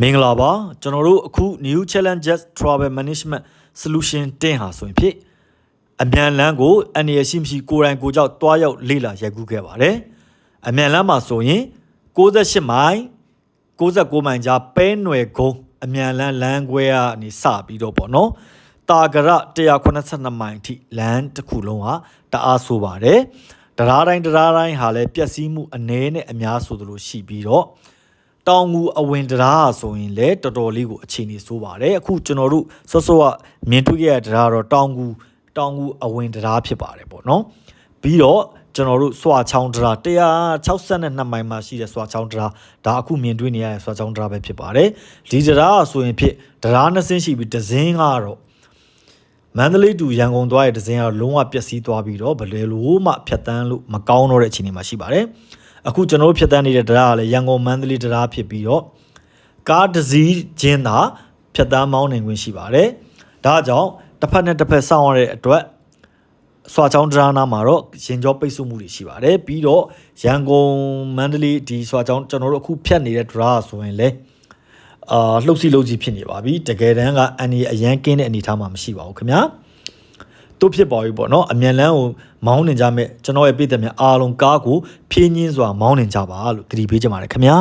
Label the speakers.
Speaker 1: မင်္ဂလာပါကျွန်တော်တို့အခု new challenges travel management solution တင်ဟာဆိုရင်ဖြစ်အမြန်လန်းကိုအန်ရရှိမရှိကိုယ်တိုင်ကိုယ်ကြောက်တွားရောက်လေ့လာရိုက်ကူးခဲ့ပါတယ်အမြန်လန်းမှာဆိုရင်68မိုင်69မိုင်ကြားပဲနွယ်ကုန်းအမြန်လန်းလမ်းခွဲကနေစပြီးတော့ပေါ့နော်တာဂရ182မိုင်အထိလမ်းတစ်ခုလုံးဟာတအားဆိုပါတယ်တရားတိုင်းတရားတိုင်းဟာလည်းပျက်စီးမှုအနည်းနဲ့အများဆိုသလိုရှိပြီးတော့ တောင်ငူအဝင်တရားဆိုရင်လည်းတော်တော်လေးကိုအခြေအနေဆိုးပါတယ်အခုကျွန်တော်တို့စောစောကမြင်တွေ့ခဲ့ရတဲ့တရားတော့တောင်ငူတောင်ငူအဝင်တရားဖြစ်ပါတယ်ပေါ့နော်ပြီးတော့ကျွန်တော်တို့စွာချောင်းတရား162မိုင်မှာရှိတဲ့စွာချောင်းတရားဒါအခုမြင်တွေ့နေရတဲ့စွာချောင်းတရားပဲဖြစ်ပါတယ်ဒီတရားဆိုရင်ဖြစ်တရားနှစ်စင်းရှိပြီးတစ်စင်းကတော့မန္တလေးတူရန်ကုန်သွားတဲ့တစ်စင်းကတော့လုံးဝပျက်စီးသွားပြီးတော့ဘယ်လိုလို့မှဖြတ်တန်းလို့မကောင်းတော့တဲ့အခြေအနေမှာရှိပါတယ် အခုကျွန်တော်တို့ဖြတ်တန်းနေတဲ့တရားကလည်းရန်ကုန်မန္တလေးတရားဖြစ်ပြီးတော့ကားတစ်စီးချင်းသာဖြတ်တန်းမောင်းနိုင်ခွင့်ရှိပါတယ်ဒါကြောင့်တစ်ဖက်နဲ့တစ်ဖက်စောင့်ရတဲ့အတွက်စွာချောင်းတရားနာမှာတော့ရင်ကြောပိတ်ဆို့မှုတွေရှိပါတယ်ပြီးတော့ရန်ကုန်မန္တလေးဒီစွာချောင်းကျွန်တော်တို့အခုဖြတ်နေတဲ့တရားဆိုရင်လည်းအာလှုပ်စီလှုပ်စီဖြစ်နေပါပြီတကယ်တမ်းကအန်ဒီအရန်ကင်းတဲ့အနေအထားမှာမရှိပါဘူးခင်ဗျာ တို့ဖြစ်ပါပြီပေါ့နော်အမြန်လန်းကိုမောင်းနေကြမဲ့ကျွန်တော်ရဲ့ပြည်သက်များအားလုံးကားကိုဖြင်းညင်းစွာမောင်းနေကြပါလို့တတိပေးကြပါတယ်ခင်ဗျာ